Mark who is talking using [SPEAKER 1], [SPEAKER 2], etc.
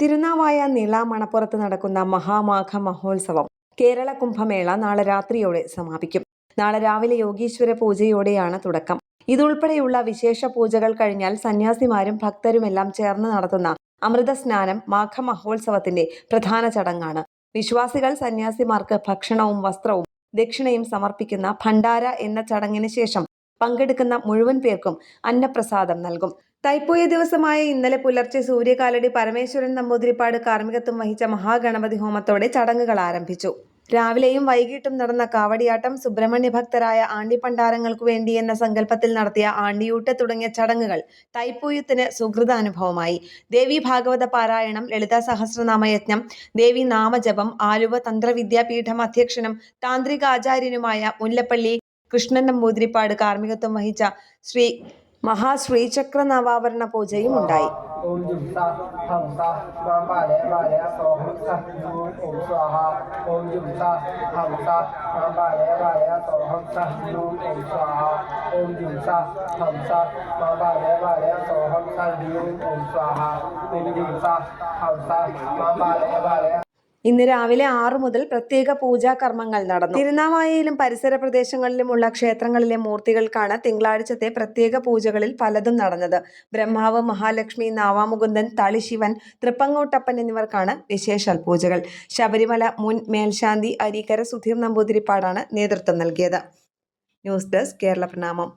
[SPEAKER 1] തിരുനാവായ നീള മണപ്പുറത്ത് നടക്കുന്ന മഹാമാഘ മഹോത്സവം കേരള കുംഭമേള നാളെ രാത്രിയോടെ സമാപിക്കും. നാളെ രാവിലെ യോഗീശ്വര പൂജയോടെയാണ് തുടക്കം. ഇതുൾപ്പെടെയുള്ള വിശേഷ പൂജകൾ കഴിഞ്ഞാൽ സന്യാസിമാരും ഭക്തരുമെല്ലാം ചേർന്ന് നടത്തുന്ന അമൃത സ്നാനം മാഘ മഹോത്സവത്തിന്റെ പ്രധാന ചടങ്ങാണ്. വിശ്വാസികൾ സന്യാസിമാർക്ക് ഭക്ഷണവും വസ്ത്രവും ദക്ഷിണയും സമർപ്പിക്കുന്ന ഭണ്ഡാര എന്ന ചടങ്ങിന് ശേഷം പങ്കെടുക്കുന്ന മുഴുവൻ പേർക്കും അന്നപ്രസാദം നൽകും. തൈപ്പൂയ ദിവസമായ ഇന്നലെ പുലർച്ചെ സൂര്യകാലടി പരമേശ്വരൻ നമ്പൂതിരിപ്പാട് കാർമ്മികത്വം വഹിച്ച മഹാഗണപതി ഹോമത്തോടെ ചടങ്ങുകൾ ആരംഭിച്ചു. രാവിലെയും വൈകിട്ടും നടന്ന കാവടിയാട്ടം സുബ്രഹ്മണ്യ ഭക്തരായ ആണ്ടിപ്പണ്ടാരങ്ങൾക്കു വേണ്ടി എന്ന സങ്കല്പത്തിൽ നടത്തിയ ആണ്ടിയൂട്ട് തുടങ്ങിയ ചടങ്ങുകൾ തൈപ്പൂയത്തിന് സുഹൃതാനുഭവമായി. ദേവി ഭാഗവത പാരായണം ലളിതാ സഹസ്രനാമയജ്ഞം ദേവി നാമജപം ആലുവ തന്ത്രവിദ്യാപീഠം അധ്യക്ഷനും താന്ത്രികാചാര്യനുമായ മുല്ലപ്പള്ളി കൃഷ്ണൻ നമ്പൂതിരിപ്പാട് കാർമ്മികത്വം വഹിച്ച ശ്രീ മഹാശ്രീചക്ര നവാവരണ പൂജയും ഉണ്ടായി
[SPEAKER 2] ഓം
[SPEAKER 1] ഇന്ന് രാവിലെ ആറു മുതൽ പ്രത്യേക പൂജാ കർമ്മങ്ങൾ നടന്നു. തിരുനാവായയിലും പരിസര പ്രദേശങ്ങളിലുമുള്ള ക്ഷേത്രങ്ങളിലെ മൂർത്തികൾക്കാണ് തിങ്കളാഴ്ചത്തെ പ്രത്യേക പൂജകളിൽ പലതും നടന്നത്. ബ്രഹ്മാവ് മഹാലക്ഷ്മി നാവാമുകുന്ദൻ തളിശിവൻ തൃപ്പങ്ങോട്ടപ്പൻ എന്നിവർക്കാണ് വിശേഷാൽ പൂജകൾ. ശബരിമല മുൻ മേൽശാന്തി അരീക്കര സുധീർ നമ്പൂതിരിപ്പാടാണ് നേതൃത്വം നൽകിയത്. ന്യൂസ് ഡെസ്ക് കേരള പ്രണാമം.